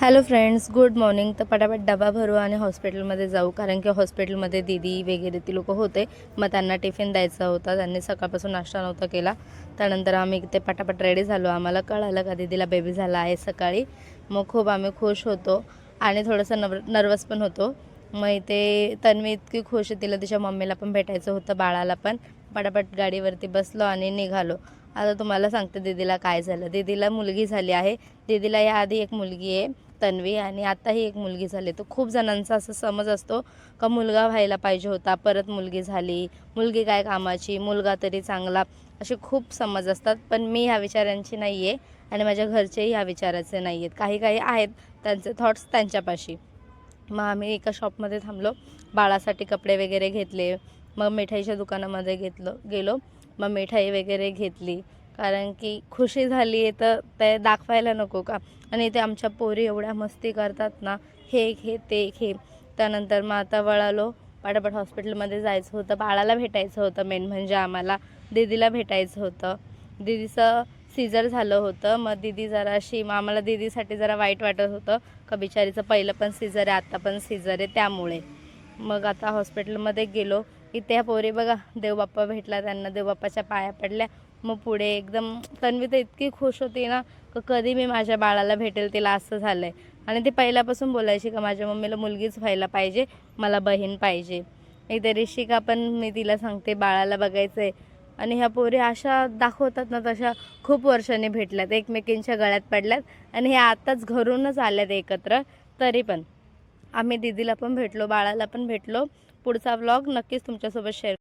Hello friends good morning तर पटापट डबा भरू आणि हॉस्पिटलमध्ये जाऊ. कारण की हॉस्पिटलमध्ये दीदी वगैरे ती लोक होते. मग त्यांना टिफिन द्यायचा होता. त्यांनी सकाळपासून नाश्ता नव्हता केला. त्यानंतर आम्ही ते पटापट रेडी झालो. आम्हाला कळालं का दीदीला बेबी झाला आहे सकाळी. मग खूप आम्ही खुश होतो. आणि थोडंसं नर्व नर्वस पण होतो. मग इथे तन्वी इतकी खुश तिला तिच्या मम्मीला पण भेटायचं होतं बाळाला पण. पटापट गाडीवरती बसलो आणि निघालो. आता तुम्हाला सांगते दीदीला काय झालं. दीदीला मुलगी झाली आहे. दीदीला याआधी एक मुलगी आहे. तन्वी आणि आताही एक मुलगी झाली. तर खूप जणांचा असं समज असतो का मुलगा व्हायला पाहिजे होता परत मुलगी झाली मुलगी काय कामाची मुलगा तरी चांगला असे खूप समज असतात. पण मी ह्या विचारांची नाही आहे आणि माझ्या घरचेही ह्या विचाराचे नाही आहेत काही काही आहेत त्यांचे थॉट्स त्यांच्यापाशी. मग आम्ही एका शॉपमध्ये थांबलो. बाळासाठी कपडे वगैरे घेतले. मग मिठाईच्या दुकानामध्ये घेतलं गेलो. मग मिठाई वगैरे घेतली. कारण की खुशी झाली आहे तर ते दाखवायला नको का? आणि ते आमच्या पोरी एवढ्या मस्ती करतात ना हे एक हे ते एक हे. त्यानंतर मग आता वळालो पटापट हॉस्पिटलमध्ये जायचं होतं बाळाला भेटायचं होतं मेन म्हणजे आम्हाला दीदीला भेटायचं होतं. दीदीचं सीझर झालं होतं मग दीदी जराशी मग आम्हाला दीदीसाठी जरा वाईट वाटत होतं. का बिचारीचं पहिलं पण सीझर आहे आता पण सीझर आहे त्यामुळे. मग आता हॉस्पिटलमध्ये गेलो इथे ह्या पोरी बघा देवबाप्पा भेटला त्यांना देवबाप्पाच्या पाया पडल्या. मग पुढे एकदम तन्वी तर इतकी खुश होती ना का कधी मी माझ्या बाळाला भेटेल तिला असं झालं आहे आणि ती पहिल्यापासून बोलायची का माझ्या मम्मीला मुलगीच व्हायला पाहिजे मला बहीण पाहिजे. एकदा ऋषिका पण मी तिला सांगते बाळाला बघायचं आहे आणि ह्या पोरी अशा दाखवतात ना तशा खूप वर्षांनी भेटल्यात एकमेकींच्या गळ्यात पडल्यात. आणि हे आत्ताच घरूनच आल्यात एकत्र तरी पण. आम्ही दीदीला पण भेटलो बाळाला पण भेटलो. पुढचा व्लॉग नक्कीच तुमच्यासोबत शेअर